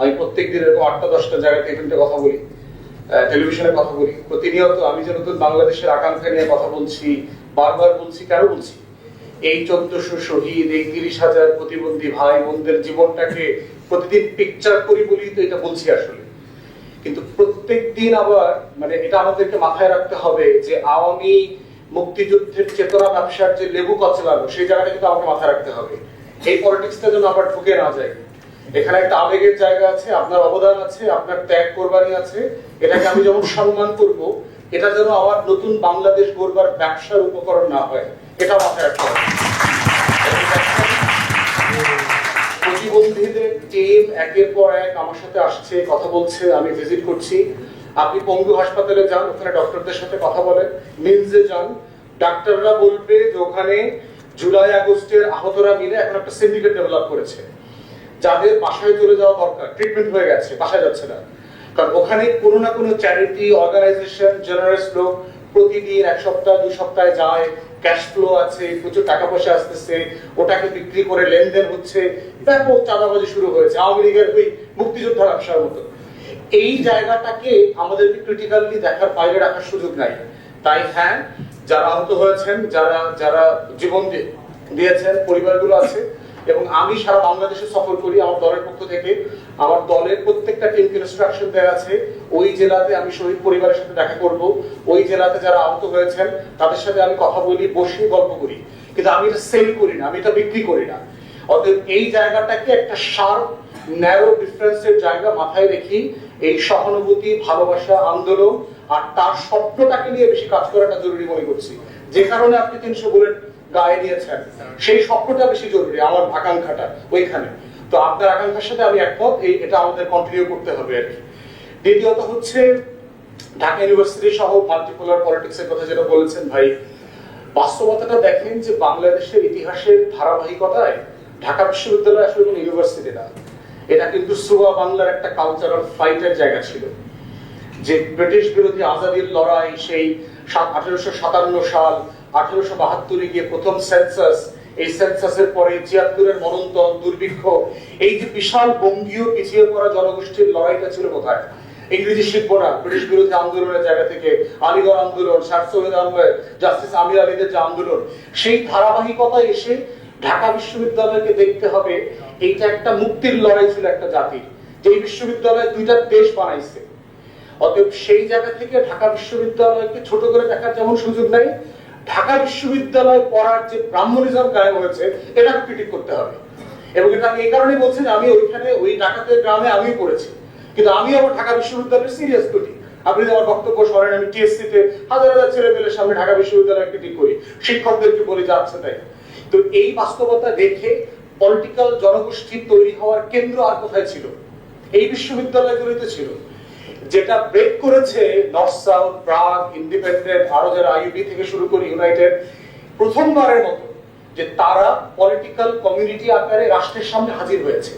আমি প্রত্যেক দিন এরকম আটটা, দশটা জায়গায় টিভিতে কথা বলি টেলিভিশনে কথা বলি। প্রতিনিয়ত আমি যে নতুন বাংলাদেশের আকাঙ্ক্ষা নিয়ে কথা বলছি, বারবার বলছি, কেন বলছি? এই চোদ্দশো শহীদ, এই তিরিশ হাজার প্রতিবন্ধী ভাই বোনদের জীবনটাকে প্রতিদিন পিকচার করি বলি তো এটা বলছি আসলে। কিন্তু প্রত্যেক দিন আবার মানে এটা আমাদেরকে মাথায় রাখতে হবে যে আওয়ামী মুক্তিযুদ্ধের চেতনা ব্যবসার যে লেবু কচলানো, সেই জায়গাটা কিন্তু আমাকে মাথায় রাখতে হবে। এই পলিটিক্সটা যেন আবার ঢুকে না যায়। এখানে একটা আবেগের জায়গা আছে, আপনার অবদান আছে, আপনার ত্যাগ কোরবানি আছে। এটাকে আমি যেমন সম্মান করব, এটা যেন আমার নতুন বাংলাদেশ গড়বার ব্যবসার উপকরণ না হয়, এটা মাথায় রাখতে হবে। প্রতিবন্ধীদের টিম একের পর এক আমার সাথে আসছে, কথা বলছে, আমি ভিজিট করছি। আপনি পঙ্গু হাসপাতালে যান, ওখানে ডক্টরদের সাথে কথা বলেন মিলসে যান। ডাক্তাররা বলবে যে ওখানে জুলাই আগস্টের আহতরা মিলে এখন একটা সিন্ডিকেট ডেভেলপ করেছে। যাদের বাসায় চলে যাওয়া দরকার ট্রিটমেন্ট হয়ে গেছে, বাসায় যাচ্ছে না। কারণ ওখানে কোনো না কোনো চ্যারিটি অর্গানাইজেশন জেনারেস লোক প্রতিদিন এক সপ্তাহ, দুই সপ্তাহে যায় ক্যাশ ফ্লো আছে, প্রচুর টাকা পয়সা আসতেছে, ওটাকে বিক্রি করে লেনদেন হচ্ছে। ব্যাপক চাঁদাবাজি শুরু হয়েছে, আওয়ামী লীগের ওই মুক্তিযোদ্ধা ব্যবসার মতো। এই জায়গাটাকে আমাদেরকে ক্রিটিক্যালি দেখার বাইরে রাখার সুযোগ নাই। তাই হ্যাঁ যারা আহত হয়েছেন, যারা যারা জীবন দিয়েছেন, পরিবারগুলো আছে এবং আমি সারা বাংলাদেশে সফর করি আমার দলের পক্ষ থেকে। আমার দলের প্রত্যেকটা টিমকে ইনস্ট্রাকশন দেওয়া আছে। ওই জেলাতে আমি শহীদ পরিবারের সাথে দেখা করব। ওই জেলাতে যারা আহত হয়েছেন, তাদের সাথে আমি কথা বলি বসে গল্প করি। কিন্তু আমি এটা সেল করি না, আমি এটা বিক্রি করি না। অতএব এই জায়গাটাকে একটা শার্প ন্যারো ডিফারেন্সের জায়গা মাথায় রেখি এই সহানুভূতি, ভালোবাসা, আন্দোলন আর তার স্বপ্নটাকে নিয়ে বেশি কাজ করাটা জরুরি মনে করছি। যে কারণে আপনি তিনশো বুলেট গায়ে দিয়েছেন, সেই স্বপ্নটা বেশি জরুরি, আমার আকাঙ্ক্ষাটা ওইখানে। তো আপনার আকাঙ্ক্ষার সাথে আমি একমত, এই এটা আমাদের কন্টিনিউ করতে হবে আর কি। দ্বিতীয়ত হচ্ছে, ঢাকা ইউনিভার্সিটি সহ মাল্টিপোলার পলিটিক্সের কথা যেটা বলেছেন ভাই, বাস্তবতাটা দেখেন যে বাংলাদেশের ইতিহাসের ধারাবাহিকতায় ঢাকা বিশ্ববিদ্যালয় আসলে কোনো ইউনিভার্সিটি না। এটা কিন্তু সুয়া বাংলার একটা কালচারাল ফাইটের জায়গা ছিল। যে ব্রিটিশ বিরোধী আজাদির লড়াই সেই আঠারোশো সাতান্ন সাল, আঠারোশো বাহাত্তরে গিয়ে প্রথম সেন্সাস এই সেন্সাসের পরে ছিয়াত্তরের দুর্ভিক্ষ, এই যে বিশাল বঙ্গীয় পিছিয়ে পড়া জনগোষ্ঠীর লড়াইটা ছিল কোথায়? ইংরেজি শিখব না, ব্রিটিশ বিরোধী আন্দোলনের জায়গা থেকে আলিগড় আন্দোলন সৈয়দ আহমেদ, জাস্টিস আমির আলীদের যে আন্দোলন, সেই ধারাবাহিকতা এসে ঢাকা বিশ্ববিদ্যালয়কে দেখতে হবে, এইটা একটা মুক্তির লড়াই ছিল একটা জাতির যে বিশ্ববিদ্যালয় দুইটা দেশ বানাইছে। অতএব সেই জায়গা থেকে ঢাকা বিশ্ববিদ্যালয়কে ছোট করে দেখার যেমন সুযোগ নাই, ঢাকা বিশ্ববিদ্যালয় পড়ার যে ব্রাহ্মণিজম কায়েম হয়েছে, এটাকে ক্রিটিক করতে হবে। এবং এটা আমি এই কারণেই বলছি আমি ওইখানে, ওই ডাকাতের গ্রামে আমিও পড়েছি। কিন্তু আমি আবার ঢাকা বিশ্ববিদ্যালয়ের সিরিয়াস করি আপনি আমার বক্তব্য শোনেন, আমি টিএসসি তে হাজার হাজার ছেলে পেলের সামনে ঢাকা বিশ্ববিদ্যালয় ক্রিটিক করি। শিক্ষকদেরকে বলি যাচ্ছে তাই? তো এই বাস্তবতা দেখে পলিটিক্যাল জনগোষ্ঠী তৈরি হওয়ার কেন্দ্র আর কোথায় ছিল? এই বিশ্ববিদ্যালয়গুলিতে ছিল। যেটা ব্রেক করেছে নর্থ সাউথ প্রাগ ইন্ডিপেন্ডেন্ট আরও যারা আইইউবি থেকে শুরু করে ইউনাইটেড প্রথমবারের মতো যে তারা পলিটিক্যাল কমিউনিটি আকারে রাষ্ট্রের সামনে হাজির হয়েছে।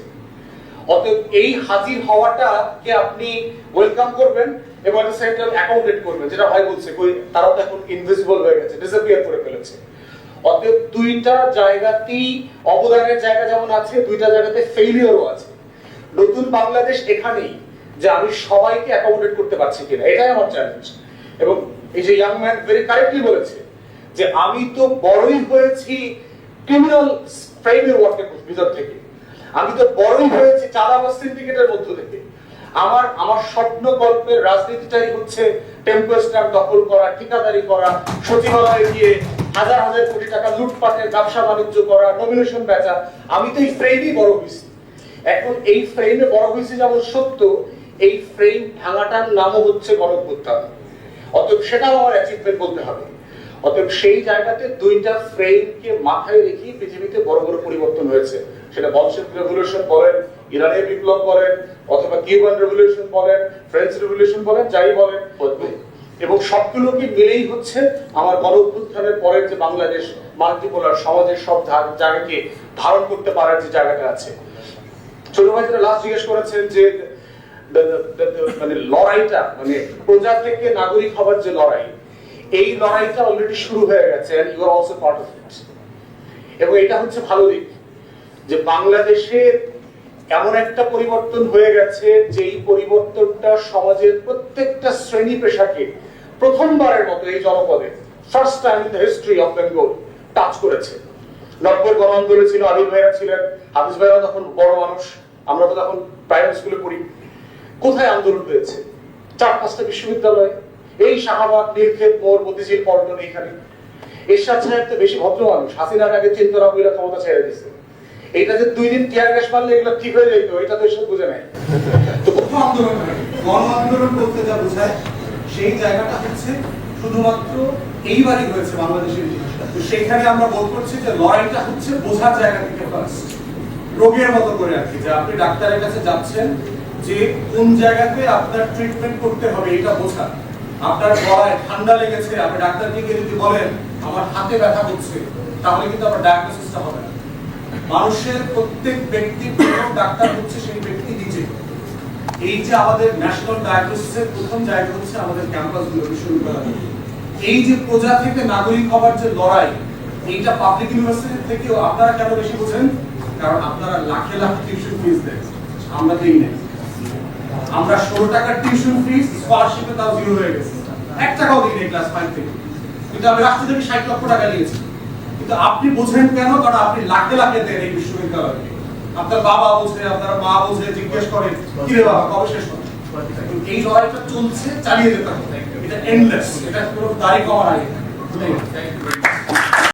অতএব এই হাজির হওয়াটাকে আপনি ওয়েলকাম করবেন এবং একটা সেন্ট্রাল অ্যাকাউন্টেড করবেন, যেটা ভাই বলছে তারাও তো এখন ইনভিজিবল হয়ে গেছে ডিসঅ্যাপিয়ার করে ফেলেছে। অতএব দুইটা জায়গাতেই অবদানের জায়গা যেমন আছে, দুইটা জায়গাতে ফেইলিওরও আছে। নতুন বাংলাদেশ এখানেই। যে আমি সবাইকে অ্যাকোমোডেট করতে পারছি কিনা, এটাই আমার চ্যালেঞ্জ এবং এই যে ইয়াং ম্যান ভেরি কারেক্টলি বলেছে যে আমি তো বড়ই হয়েছি ক্রিমিনাল ফ্রেমের ওয়ার্কের ভিতর থেকে। আমি তো বড়ই হয়েছি চাঁদাবাজ সিন্ডিকেটের মধ্য থেকে। আমার আমার স্বপ্ন গল্পের রাজনীতিটাই হচ্ছে টেম্পো স্ট্যাম্প দখল করা, ঠিকাদারি করা, সচিবালয়ে গিয়ে হাজার হাজার কোটি টাকা লুটপাটের, ব্যবসা বাণিজ্য করা নমিনেশন বেচা। আমি তো এই ফ্রেমই বড় হয়েছি। এখন এই ফ্রেমে বড় হয়েছে যেমন সত্য এই ফ্রেম ভাঙাটার নামও হচ্ছে গণভ্যুত্থান। অতএব সেটাও আমার অ্যাচিভমেন্ট বলতে হবে। অতএব সেই জায়গাতে দুইটা ফ্রেমকে মাথায় রেখে পৃথিবীতে বড় বড় পরিবর্তন হয়েছে। সেটা বলশেভ রেভলিউশন বলেন ইরানের বিপ্লব বলেন, অথবা কিউবান রেভলিউশন বলেন ফ্রেঞ্চ রেভলিউশন বলেন, যাই বলেন। এবং সবগুলোকে মিলেই হচ্ছে আমার গণঅভ্যুত্থানের পরের যে বাংলাদেশ, মাল্টিপোলার সমাজের সব জায়গাকে ধারণ করতে পারার যে জায়গাটা আছে। ছোট ভাই যেটা লাস্ট জিজ্ঞেস করেছেন যে মানে লড়াইটা মানে প্রজা থেকে নাগরিক হবার যে লড়াই, এই লড়াইটা অলরেডি শুরু হয়ে গেছে you are also part of it এবং এটা হচ্ছে ভালো দিক, যে বাংলাদেশের এমন একটা পরিবর্তন হয়ে গেছে, যেই পরিবর্তনটা সমাজের প্রত্যেকটা শ্রেণি পেশাকে প্রথমবারের মতো এই জনপদে first time in the history of Bengal touch করেছে। নব্বই গণ আন্দোলনে ছিল আলী ভাইরা ছিলেন, হাফিজ ভাইরা তখন বড় মানুষ, আমরা তো তখন প্রাইমারি স্কুলে পড়ি। কোথায় আন্দোলন হয়েছে? চার পাঁচটা বিশ্ববিদ্যালয়, এই শাহবাগ নীলক্ষেত মোড় মতিঝিল, পল্টন এখানে এরশাদ সাহেব তো বেশি ভদ্র মানুষ, হাসিনার আগে চিন্তা না ক্ষমতা ছেড়ে এটা যে দুই দিন টিয়ার গ্যাস মারলে এগুলো ঠিক হয়ে যাইতো, এটা তো এসব বুঝে তো আন্দোলন গণ আন্দোলন যা বোঝায়, সেই জায়গাটা হচ্ছে শুধুমাত্র এইবারই হয়েছে বাংলাদেশের তো সেইখানে আমরা বোধ করছি যে লড়াইটা হচ্ছে বোঝার জায়গা থেকে ফার্স্ট রোগের মতো করে আর কি, যে আপনি ডাক্তারের কাছে যাচ্ছেন যে কোন জায়গাতে আপনার ট্রিটমেন্ট করতে হবে এটা বোঝা। আপনার গলায় ঠান্ডা লেগেছে, আপনি ডাক্তারকে গিয়ে যদি বলেন, আমার হাতে ব্যথা হচ্ছে তাহলে কিন্তু আপনার ডায়াগনোসিসটা হবে না। মানুষের প্রত্যেক ব্যক্তি প্রথম ডাক্তার হচ্ছে সেই ব্যক্তি নিজে। এই যে আমাদের ন্যাশনাল ডায়াগনোসিসের প্রথম জায়গা হচ্ছে আমাদের ক্যাম্পাসগুলো বিশ্ববিদ্যালয়। এই যে প্রজা থেকে নাগরিক হবার যে লড়াই, এইটা পাবলিক ইউনিভার্সিটি থেকেও আপনারা কেন বেশি বোঝেন? কারণ আপনারা লাখে লাখ টিউশন ফিস দেন। আমরা দিই না আমরা ষোলো টাকার টিউশন ফিস স্কলারশিপে তাও জিরো হয়ে গেছে। এক টাকাও দিই ক্লাস ফাইভ থেকে। কিন্তু আমি রাষ্ট্র থেকে ষাট লক্ষ টাকা নিয়েছি। কিন্তু আপনি বোঝেন কেন? কারণ আপনি লাখে লাখে দেন এই বিশ্ববিদ্যালয়কে। আপনার বাবা বোঝে, আপনার মা বোঝে, জিজ্ঞেস করে, কি রে বাবা, কবে শেষ হবে? এই লড়াইটা চলছে, চালিয়ে যেতে হবে। এটা এন্ডলেস এটা কোনো দাড়ি কমার আগে।